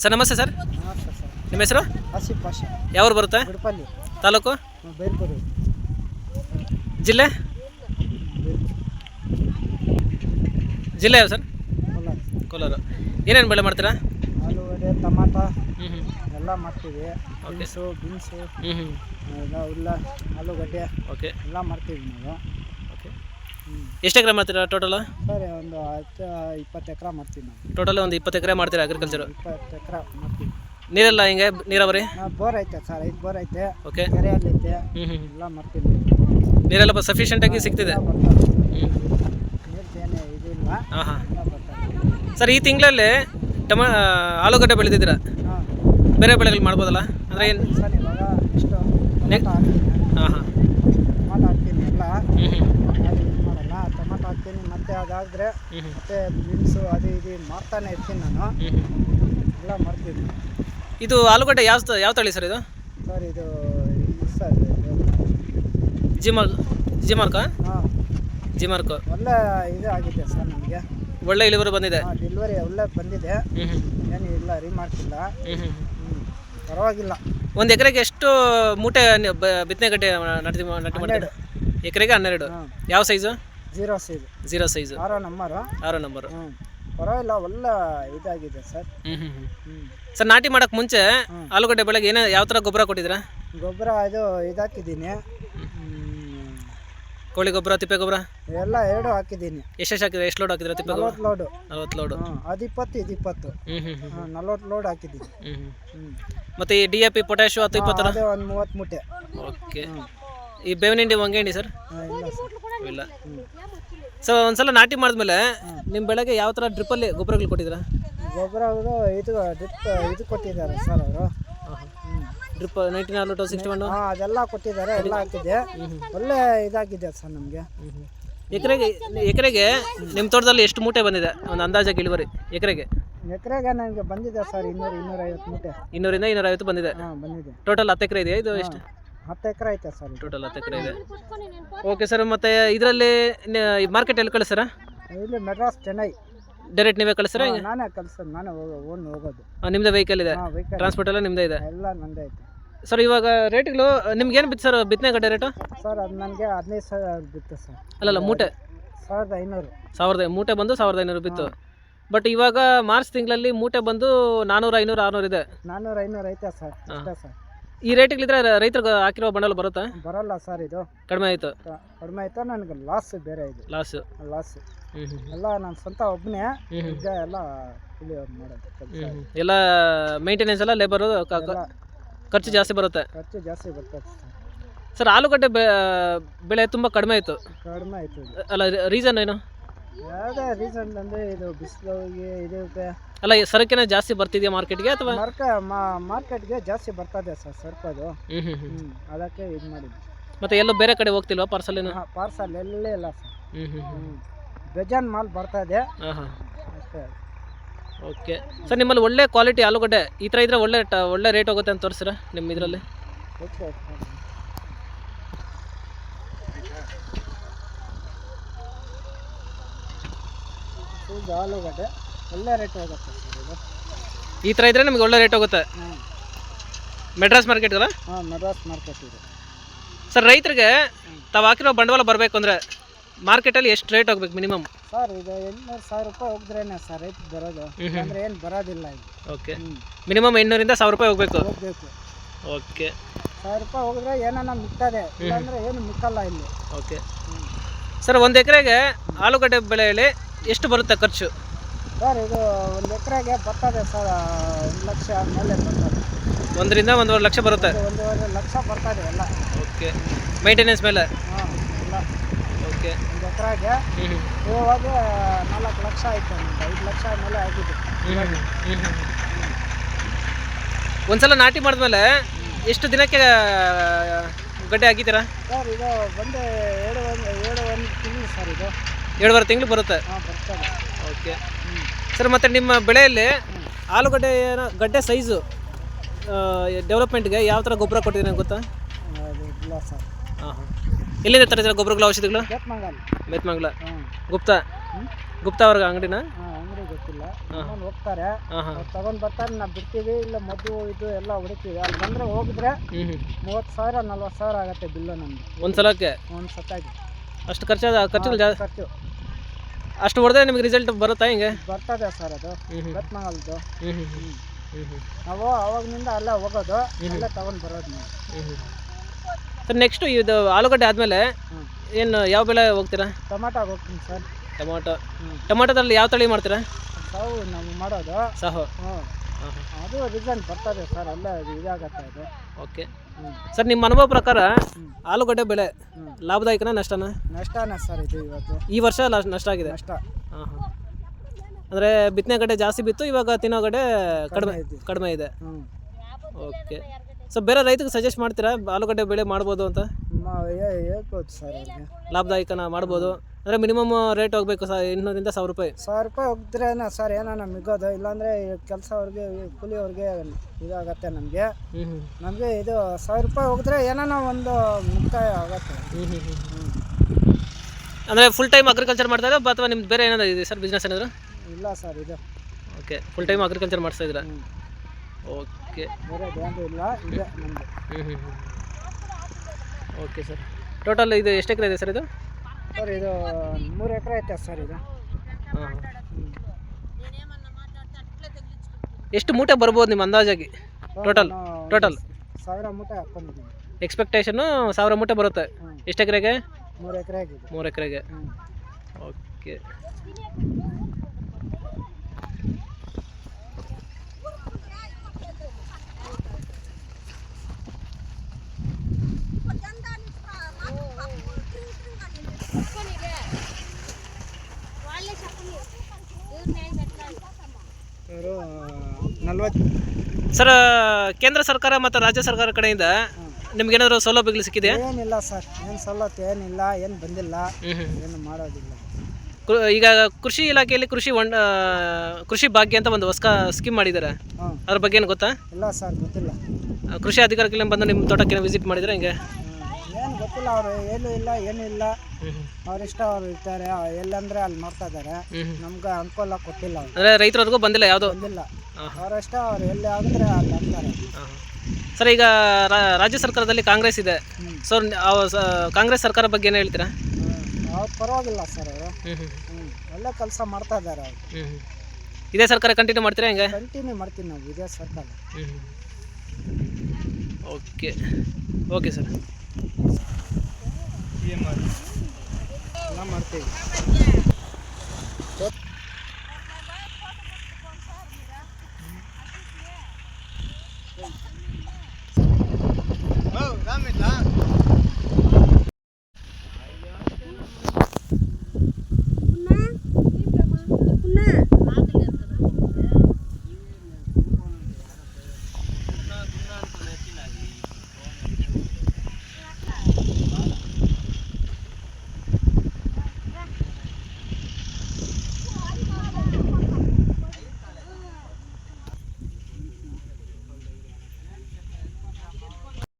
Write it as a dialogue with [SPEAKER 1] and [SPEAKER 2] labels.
[SPEAKER 1] Sir ನಮಸ್ತೆ sir. ನಿಮ್ಮ ಹೆಸರು?
[SPEAKER 2] ಆಸಿಫ್ ಪಾಷಾ.
[SPEAKER 1] ಯಾವ್ರು ಬರುತ್ತೆ?
[SPEAKER 2] ಗುಡ್ಪಲ್ಲಿ
[SPEAKER 1] ತಾಲೂಕು?
[SPEAKER 2] ಬೈಲ್ಪುರು
[SPEAKER 1] ಜಿಲ್ಲೆ? ಜಿಲ್ಲೆ ಯಾವ ಸರ್?
[SPEAKER 2] ಕೋಲಾರ.
[SPEAKER 1] ಕೋಲಾರ. ಏನೇನು ಬೆಳೆ ಮಾಡ್ತೀರಾ?
[SPEAKER 2] ಆಲೂಗಡ್ಡೆ ಟಮಾಟ.
[SPEAKER 1] ಹ್ಞೂ ಹ್ಞೂ
[SPEAKER 2] ಎಲ್ಲ ಮಾಡ್ತೀವಿ. ಬೀನ್ಸು ಬೀನ್ಸು
[SPEAKER 1] ಹ್ಞೂ ಹ್ಞೂ
[SPEAKER 2] ಎಲ್ಲ ಉಲ್ಲ ಆಲೂಗಡ್ಡೆ.
[SPEAKER 1] ಓಕೆ.
[SPEAKER 2] ಎಲ್ಲ ಮಾಡ್ತೀವಿ ನಾವು.
[SPEAKER 1] ಎಷ್ಟು ಎಕರೆ ಮಾಡ್ತೀರಾ ಟೋಟಲ್
[SPEAKER 2] ಸರ್ ಒಂದು ಹತ್ತು ಇಪ್ಪತ್ತು ಎಕರೆ ಮಾಡ್ತೀವಿ ನಾವು.
[SPEAKER 1] ಟೋಟಲ್ ಒಂದು ಇಪ್ಪತ್ತು ಎಕರೆ ಮಾಡ್ತೀರಾ ಅಗ್ರಿಕಲ್ಚರ್
[SPEAKER 2] ಇಪ್ಪತ್ತು ಎಕರೆ ಮಾಡ್ತೀವಿ.
[SPEAKER 1] ನೀರೆಲ್ಲ ಹಿಂಗೆ ನೀರಾವರಿ?
[SPEAKER 2] ಬೋರ್ ಐತೆ ಸರ್ ಐದು ಬೋರ್ ಐತೆ.
[SPEAKER 1] ಓಕೆ
[SPEAKER 2] ಕೆರೆಯಲ್ಲಿ ಐತೆ. ಎಲ್ಲ ಮಾಡ್ತೀವಿ
[SPEAKER 1] ನೀರೆಲ್ಲ ಸಿಗ್ತಿದೆ?
[SPEAKER 2] ಎಲ್ಲ ಬರ್ತದೆ
[SPEAKER 1] ಹ್ಞೂ
[SPEAKER 2] ನೀರ್ದೇನೆ ಇದಿಲ್ಲ.
[SPEAKER 1] ಹಾಂ ಹಾಂ. ಸರ್ ಈ ತಿಂಗಳಲ್ಲಿ ಟೊಮ ಆಲೂಗಡ್ಡೆ ಬೆಳೆದಿದ್ದೀರಾ? ಬೇರೆ ಬೆಳೆಗಳು ಮಾಡ್ಬೋದಲ್ಲ? ಅಂದರೆ ಏನು?
[SPEAKER 2] ಸರ್ ಇವಾಗ ಇಷ್ಟು
[SPEAKER 1] ಹಾಂ ಹಾಂ.
[SPEAKER 2] ಟೊಮಾಟೊ ಹಾಕ್ತೀನಿ ಎಲ್ಲ
[SPEAKER 1] ಹ್ಞೂ ಹ್ಞೂ
[SPEAKER 2] ಅದು ಇದು ಮಾಡಲ್ಲ ಹಾಕ್ತೀನಿ ಮತ್ತೆ ಅದಾದರೆ ಮತ್ತೆ ಬೀನ್ಸು ಅದು ಇದು ಮಾಡ್ತಾನೆ ಇರ್ತೀನಿ ನಾನು. ಎಲ್ಲ ಮಾಡ್ತೀನಿ.
[SPEAKER 1] ಇದು ಆಲೂಗಡ್ಡೆ ಯಾವ ಯಾವ ತಳಿ ಸರ್ ಇದು?
[SPEAKER 2] ಸರ್ ಇದು ಸರ್
[SPEAKER 1] ಜಿ ಮಾರ್ಕ್ ಜಿ ಮಾರ್ಕಾ
[SPEAKER 2] ಹಾಂ.
[SPEAKER 1] ಜಿ ಮಾರ್ಕ್
[SPEAKER 2] ಒಳ್ಳೆ ಇದು ಆಗಿದೆ ಸರ್ ನಮಗೆ.
[SPEAKER 1] ಒಳ್ಳೆ ಇಳುವರಿ ಬಂದಿದೆ?
[SPEAKER 2] ಡೆಲಿವರಿ ಒಳ್ಳೆ ಬಂದಿದೆ. ಏನು ಇಲ್ಲ ರಿಮಾರ್ಕ್ ಇಲ್ಲ ಪರವಾಗಿಲ್ಲ.
[SPEAKER 1] ಒಂದು ಎಕರೆಗೆ ಎಷ್ಟು ಮೂಟೆ ಬಿತ್ತನೆ ಗಡ್ಡೆ ನಾಟಿ ನಾಟಿ ಮಾಡ್ತೀರಾ? ಎಕರೆಗೆ ಹನ್ನೆರಡು. ಯಾವ size
[SPEAKER 2] zero size.
[SPEAKER 1] Zero size.
[SPEAKER 2] ಆರೋ ನಂಬರು.
[SPEAKER 1] ಆರೋ ನಂಬರು.
[SPEAKER 2] ಹ್ಞೂ ಪರವಾಗಿಲ್ಲ ಒಳ್ಳೆ ಇದಾಗಿದೆ ಸರ್.
[SPEAKER 1] ಹ್ಞೂ ಹ್ಞೂ ಹ್ಞೂ
[SPEAKER 2] ಹ್ಞೂ
[SPEAKER 1] ಸರ್ ನಾಟಿ ಮಾಡೋಕ್ಕೆ ಮುಂಚೆ. ಆಲೂಗಡ್ಡೆ ಬೆಳಗ್ಗೆ ಏನೇ ಯಾವ ಥರ ಗೊಬ್ಬರ ಕೊಟ್ಟಿದ್ದೀರಾ?
[SPEAKER 2] ಗೊಬ್ಬರ ಇದು ಇದಾಕಿದ್ದೀನಿ.
[SPEAKER 1] ಕೋಳಿ ಗೊಬ್ಬರ ತಿಪ್ಪೆ ಗೊಬ್ಬರ?
[SPEAKER 2] ಎಲ್ಲ ಎರಡು ಹಾಕಿದ್ದೀನಿ.
[SPEAKER 1] ಎಷ್ಟೆಷ್ಟು ಹಾಕಿದ್ರೆ? ಎಷ್ಟು ಲೋಡ್ ಹಾಕಿದ್ರೆ ತಿಪ್ಪೆ ಗೊಬ್ಬರ?
[SPEAKER 2] ನಲ್ವತ್ತು ಲೋಡು
[SPEAKER 1] ನಲ್ವತ್ತು ಲೋಡು
[SPEAKER 2] ಹಾಂ ಅದು ಇಪ್ಪತ್ತು ಇದು ಇಪ್ಪತ್ತು.
[SPEAKER 1] ಹ್ಞೂ ಹ್ಞೂ ಹ್ಞೂ
[SPEAKER 2] ಹಾಂ ನಲ್ವತ್ತು ಲೋಡ್ ಹಾಕಿದ್ದೀನಿ.
[SPEAKER 1] ಹ್ಞೂ ಹ್ಞೂ
[SPEAKER 2] ಹ್ಞೂ
[SPEAKER 1] ಮತ್ತು ಈ ಡಿ ಎ ಪಿ ಪೊಟ್ಯಾಶು ಹತ್ತು ಇಪ್ಪತ್ತರ
[SPEAKER 2] ಒಂದು ಮೂವತ್ತು ಮೂಟೆ.
[SPEAKER 1] ಓಕೆ
[SPEAKER 2] ಹ್ಞೂ
[SPEAKER 1] ಈ ಬೇವಿನ ಹಿಂಡಿ ಸರ್?
[SPEAKER 2] ಹಾಂ, ಇಲ್ಲ ಸರ್.
[SPEAKER 1] ಇಲ್ಲ. ಸೊ ಒಂದ್ಸಲ ನಾಟಿ ಮಾಡಿದ್ಮೇಲೆ ನಿಮ್ಮ ಬೆಳೆಗೆ ಯಾವ ಥರ ಡ್ರಿಪ್ಪಲ್ಲಿ ಗೊಬ್ಬರಗಳು ಕೊಟ್ಟಿದ್ದೀರಾ?
[SPEAKER 2] ಗೊಬ್ಬರ ಅವರು ಇದು ಡ್ರಿಪ್ ಇದು ಕೊಟ್ಟಿದ್ದಾರೆ ಸರ್ ಅವರು.
[SPEAKER 1] ಡ್ರಿಪ್ ನೈನ್ಟೀನ್ ಆಲು ಟು ಸಿಕ್ಸ್ಟಿ ಒನ್
[SPEAKER 2] ಅದೆಲ್ಲ ಕೊಟ್ಟಿದ್ದಾರೆ ಎಲ್ಲ ಹಾಕಿದೆ ಒಳ್ಳೆ ಇದಾಗಿದೆ ಸರ್ ನಮಗೆ.
[SPEAKER 1] ಎಕರೆಗೆ ಎಕರೆಗೆ ನಿಮ್ಮ ತೋಟದಲ್ಲಿ ಎಷ್ಟು ಮೂಟೆ ಬಂದಿದೆ? ಒಂದು ಅಂದಾಜಾಗಿ ಇಳುವರಿ ಎಕರೆಗೆ?
[SPEAKER 2] ಎಕರೆಗೆ ನನಗೆ ಬಂದಿದೆ ಸರ್ ಇನ್ನೂರು ಇನ್ನೂರೈವತ್ತು ಮೂಟೆ.
[SPEAKER 1] ಇನ್ನೂರಿಂದ ಇನ್ನೂರೈವತ್ತು ಬಂದಿದೆ.
[SPEAKER 2] ಹಾಂ ಬಂದಿದೆ.
[SPEAKER 1] ಟೋಟಲ್ ಹತ್ತು ಎಕರೆ ಇದೆಯಾ? ಇದು ಎಷ್ಟು?
[SPEAKER 2] ಹತ್ತು ಎಕರೆ ಐತೆ ಸರ್ ಇದು.
[SPEAKER 1] ಟೋಟಲ್ ಹತ್ತು ಎಕರೆ ಇದೆ. ಓಕೆ ಸರ್ ಮತ್ತು ಇದರಲ್ಲಿ ಮಾರ್ಕೆಟ್ ಎಲ್ಲಿ ಕಳಿಸ್ತಾರಾ?
[SPEAKER 2] ಇಲ್ಲಿ ಮೆಡ್ರಾಸ್ ಚೆನ್ನೈ.
[SPEAKER 1] ಡೈರೆಕ್ಟ್ ನೀವೇ ಕಳಿಸ್ರ
[SPEAKER 2] ನಾನು ನಾನೇ ಕಳ್ಸೋದು ನಾನೇ ಹೋಗೋ ಓನ್ ಹೋಗೋದು.
[SPEAKER 1] ನಿಮ್ಮದೇ ವೆಹಿಕಲ್ ಇದೆ.
[SPEAKER 2] ಹಾಂ ವೆಹಿಕಲ್
[SPEAKER 1] ಟ್ರಾನ್ಸ್ಪೋರ್ಟ್ ಎಲ್ಲ ನಿಮ್ಮದೇ ಇದೆ?
[SPEAKER 2] ಎಲ್ಲ ನಂದೇ ಐತೆ.
[SPEAKER 1] ಸರ್ ಇವಾಗ ರೇಟ್ಗಳು ನಿಮ್ಗೆ ಏನು ಬಿತ್ತು ಸರ್ ಬಿತ್ತನೆ ಗಡ್ಡೆ ರೇಟು
[SPEAKER 2] ಸರ್ ಅದು ನನಗೆ ಹದಿನೈದು ಸಾವಿರ ಬಿತ್ತು ಸರ್
[SPEAKER 1] ಅಲ್ಲಲ್ಲ ಮೂಟೆ?
[SPEAKER 2] ಸಾವಿರದ ಐನೂರು.
[SPEAKER 1] ಸಾವಿರದ ಮೂಟೆ ಬಂದು ಸಾವಿರದ ಐನೂರು ಬಿತ್ತು. ಬಟ್ ಇವಾಗ ಮಾರ್ಚ್ ತಿಂಗಳಲ್ಲಿ ಮೂಟೆ ಬಂದು ನಾನ್ನೂರು ಐನೂರು ಆರುನೂರು ಇದೆ.
[SPEAKER 2] ನಾನ್ನೂರು ಐನೂರು ಐತೆ ಸರ್ ಅಷ್ಟೇ ಸರ್
[SPEAKER 1] ಈ ರೇಟಿಗಳಿದ್ರೆ ರೈತರಿಗೆ ಹಾಕಿರೋ ಬಂಡಲ್ ಬರುತ್ತಾ?
[SPEAKER 2] ಬರಲ್ಲ ಸರ್ ಇದು.
[SPEAKER 1] ಕಡಿಮೆ ಆಯಿತು.
[SPEAKER 2] ಕಡಿಮೆ ಆಯ್ತಾ? ನನಗೆ ಲಾಸ್ ಬೇರೆ ಇದು.
[SPEAKER 1] ಲಾಸ್
[SPEAKER 2] ಲಾಸ್ ಎಲ್ಲ ನಾನು ಸ್ವಂತ ಒಬ್ಬನೇ. ಈಗ ಎಲ್ಲ ಕೂಲಿ ಮಾಡೋದು ಕೆಲಸ.
[SPEAKER 1] ಹ್ಞೂ ಎಲ್ಲ ಮೇಂಟೆನೆನ್ಸ್ ಎಲ್ಲ ಲೇಬರ್
[SPEAKER 2] ಎಲ್ಲ
[SPEAKER 1] ಖರ್ಚು ಜಾಸ್ತಿ ಬರುತ್ತೆ.
[SPEAKER 2] ಖರ್ಚು ಜಾಸ್ತಿ ಬರ್ತದೆ ಸರ್
[SPEAKER 1] ಸರ್ ಆಲೂಗಡ್ಡೆ ಬೆ ಬೆಳೆ ತುಂಬ ಕಡಿಮೆ ಆಯ್ತು.
[SPEAKER 2] ಕಡಿಮೆ ಆಯ್ತು ಇದು.
[SPEAKER 1] ಅಲ್ಲ ರೀಸನ್ ಏನು?
[SPEAKER 2] ಯಾವುದೇ ರೀಸನ್ ಅಂದರೆ ಇದು ಬಿಸಿಲಿಗೆ ಇದಕ್ಕೆ
[SPEAKER 1] ಅಲ್ಲ ಈ ಸರಕಿನ ಜಾಸ್ತಿ ಬರ್ತಿದೆಯಾ ಮಾರ್ಕೆಟ್ಗೆ ಅಥವಾ?
[SPEAKER 2] ಮಾರ್ಕ ಮಾರ್ಕೆಟ್ಗೆ ಜಾಸ್ತಿ ಬರ್ತದೆ ಸರ್ ಸರ್ಪದು.
[SPEAKER 1] ಹ್ಮ್ ಹ್ಞೂ
[SPEAKER 2] ಅದಕ್ಕೆ ಇದು ಮಾಡಿದ್ವಿ
[SPEAKER 1] ಮತ್ತೆ ಎಲ್ಲೋ ಬೇರೆ ಕಡೆ ಹೋಗ್ತಿಲ್ವಾ ಪಾರ್ಸಲ್ ಏನು
[SPEAKER 2] ಪಾರ್ಸಲ್ ಎಲ್ಲೇ ಇಲ್ಲ ಸರ್.
[SPEAKER 1] ಹ್ಮ್ ಹ್ಮ್ ಹ್ಞೂ
[SPEAKER 2] ಬೇಜಾನ್ ಮಾಲ್ ಬರ್ತಾ ಇದೆ.
[SPEAKER 1] ಹಾಂ ಹಾಂ.
[SPEAKER 2] ಅಷ್ಟೇ.
[SPEAKER 1] ಓಕೆ. ಸರ್ ನಿಮ್ಮಲ್ಲಿ ಒಳ್ಳೆ ಕ್ವಾಲಿಟಿ ಆಲೂಗಡ್ಡೆ ಈ ಥರ ಇದ್ರೆ ಒಳ್ಳೆ ಟ ಒಳ್ಳೆ ರೇಟ್ ಹೋಗುತ್ತೆ ಅಂತ ತೋರಿಸ್ರ ನಿಮ್ಮ ಇದರಲ್ಲಿ?
[SPEAKER 2] ಓಕೆ ಇದು ಆಲೂಗಡ್ಡೆ ಒಳ್ಳೆ ರೇಟ್ ಹೋಗುತ್ತೆ ಸರ್ ಇದು.
[SPEAKER 1] ಈ ಥರ ಇದ್ರೆ ನಿಮಗೆ ಒಳ್ಳೆ ರೇಟ್ ಹೋಗುತ್ತೆ.
[SPEAKER 2] ಹಾಂ
[SPEAKER 1] ಮೆಡ್ರಾಸ್ ಮಾರ್ಕೆಟ್ಗಲ್ಲ
[SPEAKER 2] ಹಾಂ ಮೆಡ್ರಾಸ್ ಮಾರ್ಕೆಟ್ ಇದೆ.
[SPEAKER 1] ಸರ್ ರೈತರಿಗೆ ತಾವು ಹಾಕಿರೋ ಬಂಡವಾಳ ಬರಬೇಕು ಅಂದರೆ ಮಾರ್ಕೆಟಲ್ಲಿ ಎಷ್ಟು ರೇಟ್ ಹೋಗ್ಬೇಕು ಮಿನಿಮಮ್
[SPEAKER 2] ಸರ್ ಇದು ಎಂಟುನೂರು ಸಾವಿರ ರೂಪಾಯಿ ಹೋಗಿದ್ರೇನೆ ಸರ್ ರೈತ ಬರೋದು. ಅಂದರೆ ಏನು ಬರೋದಿಲ್ಲ ಇದು.
[SPEAKER 1] ಓಕೆ
[SPEAKER 2] ಹ್ಞೂ
[SPEAKER 1] ಮಿನಿಮಮ್ ಎಂಟುನೂರಿಂದ ಸಾವಿರ ರೂಪಾಯಿ ಹೋಗಬೇಕು.
[SPEAKER 2] ಹೋಗ್ಬೇಕು.
[SPEAKER 1] ಓಕೆ
[SPEAKER 2] ಸಾವಿರ ರೂಪಾಯಿ ಹೋಗಿದ್ರೆ ಏನನ್ನ ಮಿಕ್ತದೆ ಇಲ್ಲಾಂದ್ರೆ ಏನು ಮಿಕ್ಕಲ್ಲ ಇಲ್ಲಿ.
[SPEAKER 1] ಓಕೆ ಸರ್ ಒಂದು ಎಕರೆಗೆ ಆಲೂಗಡ್ಡೆ ಬೆಳೆಯಲ್ಲಿ ಎಷ್ಟು ಬರುತ್ತೆ ಖರ್ಚು?
[SPEAKER 2] ಸರ್ ಇದು ಒಂದು ಎಕರೆಗೆ ಬರ್ತದೆ ಸರ್ ಒಂದು ಲಕ್ಷ ಮೇಲೆ ಬರ್ತದೆ
[SPEAKER 1] ಒಂದರಿಂದ ಒಂದೂವರೆ ಲಕ್ಷ ಬರುತ್ತೆ?
[SPEAKER 2] ಒಂದು ಒಂದೂವರೆ ಲಕ್ಷ ಬರ್ತದೆ ಎಲ್ಲ.
[SPEAKER 1] ಓಕೆ. ಮೈಂಟೆನೆನ್ಸ್ ಮೇಲೆ?
[SPEAKER 2] ಹಾಂ ಎಲ್ಲ.
[SPEAKER 1] ಓಕೆ.
[SPEAKER 2] ಒಂದು ಎಕರೆಗೆ ಇವಾಗ ನಾಲ್ಕು ಲಕ್ಷ ಆಯ್ತು ಒಂದು ಐದು ಲಕ್ಷ ಮೇಲೆ ಆಗಿದೆ.
[SPEAKER 1] ಒಂದ್ಸಲ ನಾಟಿ ಮಾಡಿದ್ಮೇಲೆ ಎಷ್ಟು ದಿನಕ್ಕೆ ಗಡ್ಡೆ ಹಾಕಿದ್ದೀರಾ?
[SPEAKER 2] ಸರ್ ಇದು ಬಂದು ಏಳು ಒಂದು ಏಳು ಒಂದು ತಿಂಗಳು ಸರ್ ಇದು.
[SPEAKER 1] ಎರಡುವರೆ ತಿಂಗಳು ಬರುತ್ತೆ.
[SPEAKER 2] ಹಾಂ ಬರ್ತದೆ.
[SPEAKER 1] ಓಕೆ
[SPEAKER 2] ಹ್ಞೂ
[SPEAKER 1] ಸರ್ ಮತ್ತು ನಿಮ್ಮ ಬೆಳೆಯಲ್ಲಿ ಆಲೂಗಡ್ಡೆ ಏನೋ ಗಡ್ಡೆ ಸೈಜು ಡೆವಲಪ್ಮೆಂಟ್ಗೆ ಯಾವ ಥರ ಗೊಬ್ಬರ ಕೊಟ್ಟಿದ್ದೀನಿ ಗೊತ್ತಾ?
[SPEAKER 2] ಅದು ಇಲ್ಲ ಸರ್.
[SPEAKER 1] ಹಾಂ ಹಾಂ. ಎಲ್ಲಿಂದ ತರಿಸಿದ್ರೆ ಗೊಬ್ಬರಗಳು ಔಷಧಿಗಳು
[SPEAKER 2] ಬೇತ್ಮಂಗಲ್
[SPEAKER 1] ಮೇತ್ಮಂಗ್ಲ.
[SPEAKER 2] ಹ್ಞೂ
[SPEAKER 1] ಗುಪ್ತಾ? ಗುಪ್ತಾ ಅವ್ರಿಗೆ ಅಂಗಡಿನ?
[SPEAKER 2] ಹಾಂ ಅಂಗಡಿ ಗೊತ್ತಿಲ್ಲ. ನಮ್ಮನ್ನ ಹೋಗ್ತಾರೆ.
[SPEAKER 1] ಹಾಂ ಹಾಂ.
[SPEAKER 2] ತಗೊಂಡ್ ಬರ್ತಾರೆ ನಾವು ಬಿಡ್ತೀವಿ ಇಲ್ಲ ಮದ್ದು ಇದು ಎಲ್ಲ ಹೊಡಿತೀವಿ. ಅಲ್ಲಿ ಬಂದ್ರೆ ಹೋಗಿದ್ರೆ
[SPEAKER 1] ಹ್ಞೂ ಹ್ಞೂ
[SPEAKER 2] ಮೂವತ್ತು ಸಾವಿರ ನಲ್ವತ್ತು ಸಾವಿರ ಆಗುತ್ತೆ ಬಿಲ್ಲು ನಮ್ದು.
[SPEAKER 1] ಒಂದು ಸಲಕ್ಕೆ?
[SPEAKER 2] ಒಂದು ಸತ್ತಾಗಿ
[SPEAKER 1] ಅಷ್ಟು ಖರ್ಚಾದ ಖರ್ಚು ಜಾಸ್ತಿ.
[SPEAKER 2] ಖರ್ಚು.
[SPEAKER 1] ಅಷ್ಟು ಹೊಡೆದ್ರೆ ನಿಮಗೆ ರಿಸಲ್ಟ್ ಬರುತ್ತಾ ಹಿಂಗೆ?
[SPEAKER 2] ಬರ್ತದೆ ಸರ್ ಅದು.
[SPEAKER 1] ಹ್ಞೂ
[SPEAKER 2] ನಾವು ಅವಾಗ್ನಿಂದ ಅಲ್ಲೇ ಹೋಗೋದು ಅಲ್ಲೇ ತಗೊಂಡ್ ಬರೋದು ನಾವು.
[SPEAKER 1] ಸರ್ ನೆಕ್ಸ್ಟು ಇದು ಆಲೂಗಡ್ಡೆ ಆದಮೇಲೆ ಏನು ಯಾವ ಬೆಳೆ ಹೋಗ್ತೀರಾ?
[SPEAKER 2] ಟೊಮಾಟೋ ಹೋಗ್ತೀನಿ ಸರ್.
[SPEAKER 1] ಟೊಮಾಟೊ. ಟೊಮಾಟೋದಲ್ಲಿ ಯಾವ ತಳಿ ಮಾಡ್ತೀರಾ?
[SPEAKER 2] ಸಾವು ನಾವು ಮಾಡೋದು.
[SPEAKER 1] ಸಾಹೋ.
[SPEAKER 2] ಹ್ಞೂ ಅದು ರಿಸಲ್ಟ್ ಬರ್ತದೆ ಸರ್ ಅಲ್ಲೇ ಅದು ಇದಾಗತ್ತೆ ಅದು.
[SPEAKER 1] ಓಕೆ ಸರ್ ನಿಮ್ಮ ಅನುಭವ ಪ್ರಕಾರ ಆಲೂಗಡ್ಡೆ ಬೆಳೆ ಲಾಭದಾಯಕನ ನಷ್ಟನ?
[SPEAKER 2] ನಷ್ಟನೇ ಸರ್ ಇದು ಇವತ್ತು.
[SPEAKER 1] ಈ ವರ್ಷ ಲಾಸ್ಟ್ ನಷ್ಟ ಆಗಿದೆ?
[SPEAKER 2] ನಷ್ಟ.
[SPEAKER 1] ಹಾಂ ಹಾಂ. ಅಂದರೆ ಬಿತ್ತನೆ ಗಡ್ಡೆ ಜಾಸ್ತಿ ಬಿತ್ತು ಇವಾಗ ತಿನ್ನೋ ಗಡ್ಡೆ ಕಡಿಮೆ
[SPEAKER 2] ಇದೆ.
[SPEAKER 1] ಕಡಿಮೆ ಇದೆ.
[SPEAKER 2] ಹ್ಞೂ
[SPEAKER 1] ಓಕೆ ಸೊ ಬೇರೆ ರೈತರಿಗೆ ಸಜೆಸ್ಟ್ ಮಾಡ್ತೀರಾ? ಆಲೂಗಡ್ಡೆ ಬೆಳೆ ಮಾಡ್ಬೋದು ಅಂತ?
[SPEAKER 2] ಮ- ಹೇ- ಹೇಳ್ಬೋದು ಸರ್ ಅವ್ರಿಗೆ.
[SPEAKER 1] ಲಾಭದಾಯಕನ ಮಾಡ್ಬೋದು? ಅಂದರೆ ಮಿನಿಮಮ್ ರೇಟ್ ಹೋಗಬೇಕು ಸರ್ ಇನ್ನೂರಿಂದ ಸಾವಿರ ರೂಪಾಯಿ.
[SPEAKER 2] ಸಾವಿರ ರೂಪಾಯಿ ಹೋಗ್ದ್ರೇನ ಸರ್ ಏನಾನ ಮಿಗೋದು ಇಲ್ಲಾಂದರೆ ಕೆಲಸ ಅವ್ರಿಗೆ ಕೂಲಿ ಅವ್ರಿಗೆ ಇದಾಗತ್ತೆ ನಮಗೆ.
[SPEAKER 1] ಹ್ಞೂ ಹ್ಞೂ
[SPEAKER 2] ನಮಗೆ ಇದು ಸಾವಿರ ರೂಪಾಯಿ ಹೋಗಿದ್ರೆ ಏನಾನ ಒಂದು ಮುಕ್ತಾಯ ಆಗತ್ತೆ.
[SPEAKER 1] ಅಂದರೆ ಫುಲ್ ಟೈಮ್ ಅಗ್ರಿಕಲ್ಚರ್ ಮಾಡ್ತಾ ಇದ್ದೀರಾ ಅಥವಾ ನಿಮ್ದು ಬೇರೆ ಏನಾದ್ರು ಇದೆ ಸರ್ ಬಿಸ್ನೆಸ್ ಏನಾದರೂ?
[SPEAKER 2] ಇಲ್ಲ ಸರ್ ಇದು.
[SPEAKER 1] ಓಕೆ ಫುಲ್ ಟೈಮ್ ಅಗ್ರಿಕಲ್ಚರ್ ಮಾಡ್ತಾ ಇದ್ದೀರಾ?
[SPEAKER 2] ಹ್ಞೂ
[SPEAKER 1] ಓಕೆ
[SPEAKER 2] ಬೇರೆ ಬ್ಯಾಂಕು ಇಲ್ಲ ಇದೆ ನಮ್ಮದು
[SPEAKER 1] ಹ್ಞೂ ಹ್ಞೂ ಹ್ಞೂ ಓಕೆ ಸರ್ ಟೋಟಲ್ ಇದು ಎಷ್ಟು ಎಕರೆ ಇದೆ ಸರ್ ಇದು?
[SPEAKER 2] ಸರ್ ಇದು ಮೂರು ಎಕರೆ ಐತೆ ಸರ್ ಇದು.
[SPEAKER 1] ಹಾಂ ಎಷ್ಟು ಮೂಟೆ ಬರ್ಬೋದು ನಿಮ್ಮ ಅಂದಾಜಾಗಿ? ಟೋಟಲ್ ಟೋಟಲ್
[SPEAKER 2] ಸಾವಿರ ಮೂಟೆ ಹಾಕೊಂಡಿದ್ದೀನಿ.
[SPEAKER 1] ಎಕ್ಸ್ಪೆಕ್ಟೇಷನು ಸಾವಿರ ಮೂಟೆ ಬರುತ್ತೆ. ಎಷ್ಟು ಎಕರೆಗೆ?
[SPEAKER 2] ಮೂರು ಎಕರೆ
[SPEAKER 1] ಮೂರು ಎಕರೆಗೆ. ಓಕೆ
[SPEAKER 2] ನಲ್ವತ್ತು
[SPEAKER 1] ಸರ್ ಕೇಂದ್ರ ಸರ್ಕಾರ ಮತ್ತು ರಾಜ್ಯ ಸರ್ಕಾರ ಕಡೆಯಿಂದ ನಿಮ್ಗೇನಾದ್ರು ಸೌಲಭ್ಯಗಳು ಸಿಕ್ಕಿದೆ
[SPEAKER 2] ಏನಿಲ್ಲ ಸರ್ ಏನು ಸವಲತ್ತು ಏನಿಲ್ಲ ಏನು ಬಂದಿಲ್ಲ
[SPEAKER 1] ಹ್ಞೂ ಹ್ಞೂ
[SPEAKER 2] ಏನು ಮಾಡೋದಿಲ್ಲ.
[SPEAKER 1] ಈಗ ಕೃಷಿ ಇಲಾಖೆಯಲ್ಲಿ ಕೃಷಿ ಒಂಡ ಕೃಷಿ ಭಾಗ್ಯ ಅಂತ ಒಂದು ಹೊಸ ಸ್ಕೀಮ್ ಮಾಡಿದ್ದಾರೆ. ಅದ್ರ ಬಗ್ಗೆ ಏನು ಗೊತ್ತಾ?
[SPEAKER 2] ಇಲ್ಲ ಸರ್ ಗೊತ್ತಿಲ್ಲ.
[SPEAKER 1] ಕೃಷಿ ಅಧಿಕಾರಿಗಳು ಬಂದು ನಿಮ್ಮ ತೋಟಕ್ಕೆ ವಿಸಿಟ್ ಮಾಡಿದ್ರೆ ಹಿಂಗೆ?
[SPEAKER 2] ಗೊತ್ತಿಲ್ಲ ಅವರು ಏನೂ ಇಲ್ಲ ಏನು ಇಲ್ಲ.
[SPEAKER 1] ಅವ್ರ
[SPEAKER 2] ಇಷ್ಟ ಅವ್ರು ಇರ್ತಾರೆ. ಎಲ್ಲಂದ್ರೆ ಅಲ್ಲಿ ಮಾಡ್ತಾ ಇದ್ದಾರೆ ನಮ್ಗೆ ಅನುಕೂಲ ಕೊಟ್ಟಿಲ್ಲ ಅವ್ರು.
[SPEAKER 1] ಅಂದರೆ ರೈತರವರೆಗೂ ಬಂದಿಲ್ಲ ಯಾವುದು?
[SPEAKER 2] ಬಂದಿಲ್ಲ.
[SPEAKER 1] ಅವ್ರ
[SPEAKER 2] ಅವರಷ್ಟ ಅವ್ರು ಎಲ್ಲಿ ಆದ್ರೆ ಅಲ್ಲಿ ಆಗ್ತಾರೆ
[SPEAKER 1] ಸರ್ ಈಗ ರಾ- ರಾಜ್ಯ ಸರ್ಕಾರದಲ್ಲಿ ಕಾಂಗ್ರೆಸ್ ಇದೆ.
[SPEAKER 2] ಸರ್
[SPEAKER 1] ಸೊ ಕಾಂಗ್ರೆಸ್ ಸರ್ಕಾರ ಬಗ್ಗೆ ಏನು ಹೇಳ್ತೀರಾ?
[SPEAKER 2] ಅವ್ರು ಪರವಾಗಿಲ್ಲ ಸರ್ ಅವರು.
[SPEAKER 1] ಹ್ಞೂ
[SPEAKER 2] ಒಳ್ಳೆ ಕೆಲಸ ಮಾಡ್ತಾ ಇದ್ದಾರೆ ಅವ್ರು.
[SPEAKER 1] ಇದೇ ಸರ್ಕಾರ ಕಂಟಿನ್ಯೂ ಮಾಡ್ತೀರಾ ಹೆಂಗೆ?
[SPEAKER 2] ಕಂಟಿನ್ಯೂ ಮಾಡ್ತೀನಿ ನಾವು ಇದೇ ಸರ್ಕಾರ.
[SPEAKER 1] ಓಕೆ. Okay sir.
[SPEAKER 2] ಮಾಡ್ತೀವಿ ಎಲ್ಲ ಮಾಡ್ತೀವಿ ಹೌದು ರಾಮಿಲ್ಲ